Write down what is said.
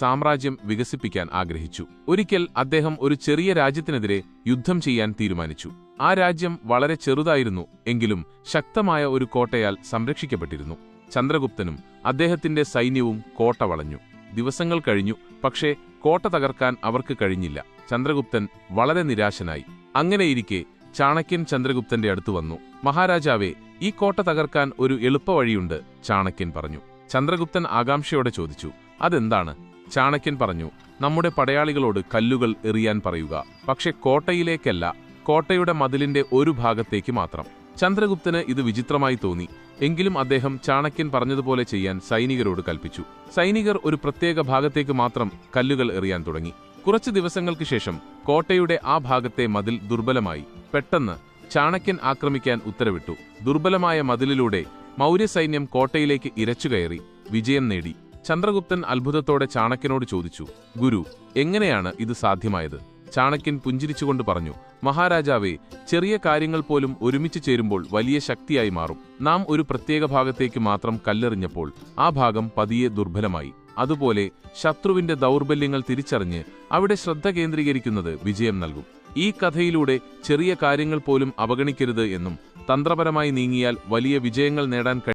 സാമ്രാജ്യം വികസിപ്പിക്കാൻ ആഗ്രഹിച്ചു. ഒരിക്കൽ അദ്ദേഹം ഒരു ചെറിയ രാജ്യത്തിനെതിരെ യുദ്ധം ചെയ്യാൻ തീരുമാനിച്ചു. ആ രാജ്യം വളരെ ചെറുതായിരുന്നു എങ്കിലും ശക്തമായ ഒരു കോട്ടയാൽ സംരക്ഷിക്കപ്പെട്ടിരുന്നു. ചന്ദ്രഗുപ്തനും അദ്ദേഹത്തിന്റെ സൈന്യവും കോട്ട വളഞ്ഞു. ദിവസങ്ങൾ കഴിഞ്ഞു പക്ഷേ കോട്ട തകർക്കാൻ അവർക്ക് കഴിഞ്ഞില്ല. ചന്ദ്രഗുപ്തൻ വളരെ നിരാശനായി. അങ്ങനെയിരിക്കെ ചാണക്യൻ ചന്ദ്രഗുപ്തന്റെ അടുത്തു വന്നു. മഹാരാജാവേ ഈ കോട്ട തകർക്കാൻ ഒരു എളുപ്പവഴിയുണ്ട് ചാണക്യൻ പറഞ്ഞു. ചന്ദ്രഗുപ്തൻ ആകാംക്ഷയോടെ ചോദിച്ചു. അതെന്താണ്? ചാണക്യൻ പറഞ്ഞു നമ്മുടെ പടയാളികളോട് കല്ലുകൾ എറിയാൻ പറയുക. പക്ഷെ കോട്ടയിലേക്കല്ല കോട്ടയുടെ മതിലിന്റെ ഒരു ഭാഗത്തേക്ക് മാത്രം. ചന്ദ്രഗുപ്തന് ഇത് വിചിത്രമായി തോന്നി. എങ്കിലും അദ്ദേഹം ചാണക്യൻ പറഞ്ഞതുപോലെ ചെയ്യാൻ സൈനികരോട് കൽപ്പിച്ചു. സൈനികർ ഒരു പ്രത്യേക ഭാഗത്തേക്ക് മാത്രം കല്ലുകൾ എറിയാൻ തുടങ്ങി. കുറച്ച് ദിവസങ്ങൾക്ക് ശേഷം കോട്ടയുടെ ആ ഭാഗത്തെ മതിൽ ദുർബലമായി. പെട്ടെന്ന് ചാണക്യൻ ആക്രമിക്കാൻ ഉത്തരവിട്ടു. ദുർബലമായ മതിലിലൂടെ മൗര്യസൈന്യം കോട്ടയിലേക്ക് ഇരച്ചുകയറി വിജയം നേടി. ചന്ദ്രഗുപ്തൻ അത്ഭുതത്തോടെ ചാണക്യനോട് ചോദിച്ചു ഗുരു എങ്ങനെയാണ് ഇത് സാധ്യമായത്? ചാണക്യൻ പുഞ്ചിരിച്ചുകൊണ്ട് പറഞ്ഞു മഹാരാജാവേ ചെറിയ കാര്യങ്ങൾ പോലും ഒരുമിച്ച് ചേരുമ്പോൾ വലിയ ശക്തിയായി മാറും. നാം ഒരു പ്രത്യേക ഭാഗത്തേക്ക് മാത്രം കല്ലെറിഞ്ഞപ്പോൾ ആ ഭാഗം പതിയെ ദുർബലമായി. അതുപോലെ ശത്രുവിന്റെ ദൗർബല്യങ്ങൾ തിരിച്ചറിഞ്ഞ് അവിടെ ശ്രദ്ധ കേന്ദ്രീകരിക്കുന്നത് വിജയം നൽകും. ഈ കഥയിലൂടെ ചെറിയ കാര്യങ്ങൾ പോലും അവഗണിക്കരുത് എന്നും തന്ത്രപരമായി നീങ്ങിയാൽ വലിയ വിജയങ്ങൾ നേടാൻ